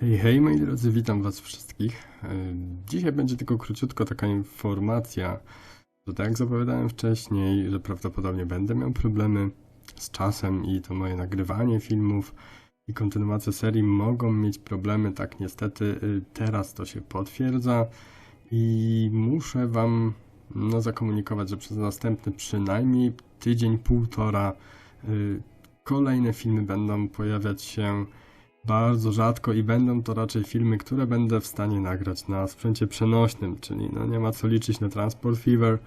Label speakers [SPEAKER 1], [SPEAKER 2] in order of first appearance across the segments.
[SPEAKER 1] Hej, hej moi drodzy, witam was wszystkich. E, Dzisiaj będzie tylko króciutko taka informacja, że tak jak zapowiadałem wcześniej, że prawdopodobnie będę miał problemy z czasem i to moje nagrywanie filmów i kontynuacja serii mogą mieć problemy, tak niestety y, teraz to się potwierdza i muszę wam no, zakomunikować, że przez następny przynajmniej tydzień, półtora y, kolejne filmy będą pojawiać się bardzo rzadko i będą to raczej filmy, które będę w stanie nagrać na sprzęcie przenośnym, czyli no nie ma co liczyć na Transport Fever.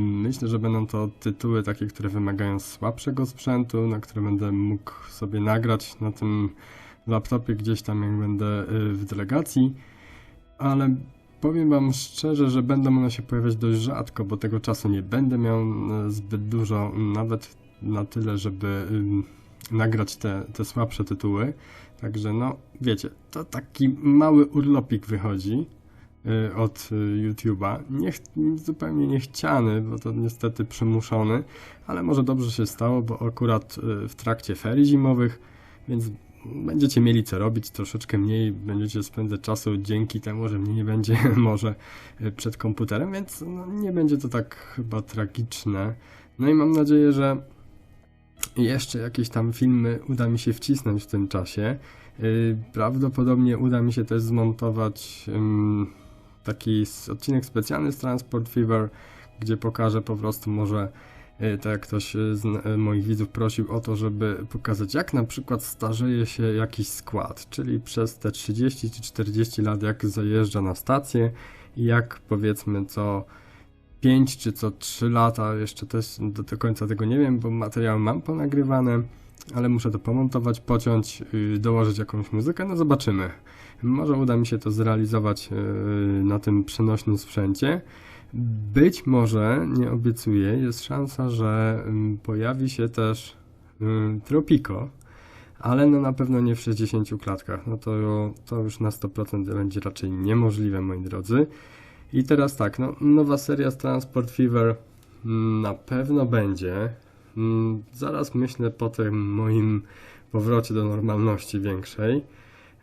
[SPEAKER 1] Myślę, że będą to tytuły takie, które wymagają słabszego sprzętu, na które będę mógł sobie nagrać na tym laptopie gdzieś tam, jak będę y, w delegacji, ale powiem Wam szczerze, że będą one się pojawiać dość rzadko, bo tego czasu nie będę miał y, zbyt dużo, nawet na tyle, żeby nagrać te, te słabsze tytuły. Także no, wiecie, to taki mały urlopik wychodzi y, od y, YouTube'a. Nie, zupełnie niechciany, bo to niestety przymuszony, ale może dobrze się stało, bo akurat y, w trakcie ferii zimowych, więc będziecie mieli co robić, troszeczkę mniej będziecie spędzać czasu dzięki temu, że mnie nie będzie może przed komputerem, więc no, nie będzie to tak chyba tragiczne. No i mam nadzieję, że jeszcze jakieś tam filmy uda mi się wcisnąć w tym czasie. Yy, Prawdopodobnie uda mi się też zmontować taki odcinek specjalny z Transport Fever, gdzie pokażę po prostu może, yy, tak jak ktoś yy, z moich widzów prosił o to, żeby pokazać jak na przykład starzeje się jakiś skład, czyli przez te 30 czy 40 lat jak zajeżdża na stację i jak powiedzmy co 5 czy co 3 lata, jeszcze też do, do końca tego nie wiem, bo materiały mam ponagrywane, ale muszę to pomontować, pociąć, yy, dołożyć jakąś muzykę, no zobaczymy. Może uda mi się to zrealizować yy, na tym przenośnym sprzęcie. Być może, nie obiecuję, jest szansa, że ym, pojawi się też ym, Tropico, ale no na pewno nie w 60 klatkach. No to, to już na 100% będzie raczej niemożliwe, moi drodzy. I teraz tak, no, nowa seria z Transport Fever mm, na pewno będzie. Mm, Zaraz myślę po tym moim powrocie do normalności większej.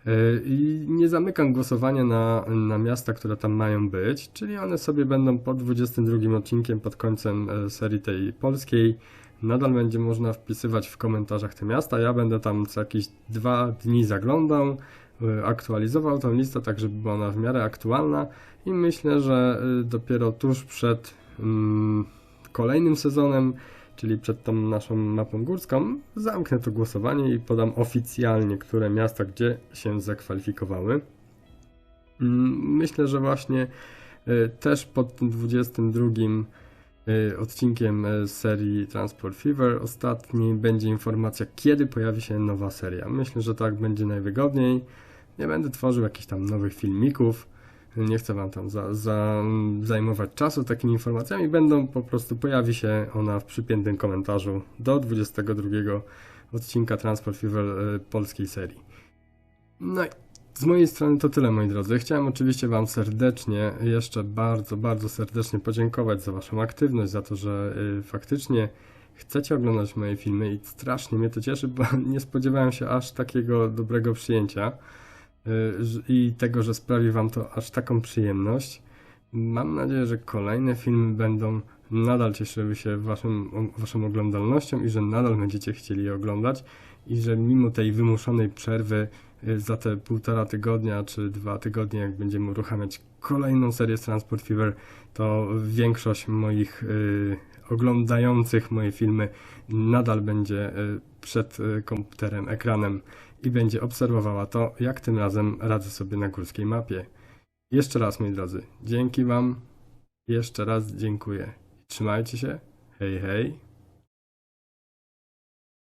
[SPEAKER 1] Yy, I nie zamykam głosowania na, na miasta, które tam mają być, czyli one sobie będą po 22 odcinkiem, pod końcem e, serii tej polskiej. Nadal będzie można wpisywać w komentarzach te miasta. Ja będę tam co jakieś dwa dni zaglądał, aktualizował tą listę, tak żeby była ona w miarę aktualna i myślę, że y, dopiero tuż przed mm, kolejnym sezonem, czyli przed tą naszą mapą górską, zamknę to głosowanie i podam oficjalnie, które miasta gdzie się zakwalifikowały. Mm, Myślę, że właśnie y, też pod tym 22 y, odcinkiem y, serii Transport Fever ostatni będzie informacja, kiedy pojawi się nowa seria. Myślę, że tak będzie najwygodniej. Nie będę tworzył jakichś tam nowych filmików. Nie chcę Wam tam za, za, zajmować czasu takimi informacjami. Będą po prostu, pojawi się ona w przypiętym komentarzu do 22 odcinka Transport Fever y, polskiej serii. No i z mojej strony to tyle, moi drodzy. Chciałem oczywiście Wam serdecznie, jeszcze bardzo, bardzo serdecznie podziękować za Waszą aktywność, za to, że y, faktycznie chcecie oglądać moje filmy i strasznie mnie to cieszy, bo nie spodziewałem się aż takiego dobrego przyjęcia y, i tego, że sprawi Wam to aż taką przyjemność. Mam nadzieję, że kolejne filmy będą nadal cieszyły się waszym, Waszą oglądalnością i że nadal będziecie chcieli je oglądać i że mimo tej wymuszonej przerwy y, za te półtora tygodnia czy dwa tygodnie, jak będziemy uruchamiać kolejną serię z Transport Fever, to większość moich y, oglądających moje filmy nadal będzie y, przed y, komputerem, ekranem i będzie obserwowała to, jak tym razem radzę sobie na górskiej mapie. Jeszcze raz, moi drodzy, dzięki Wam. Jeszcze raz dziękuję. Trzymajcie się. Hej, hej.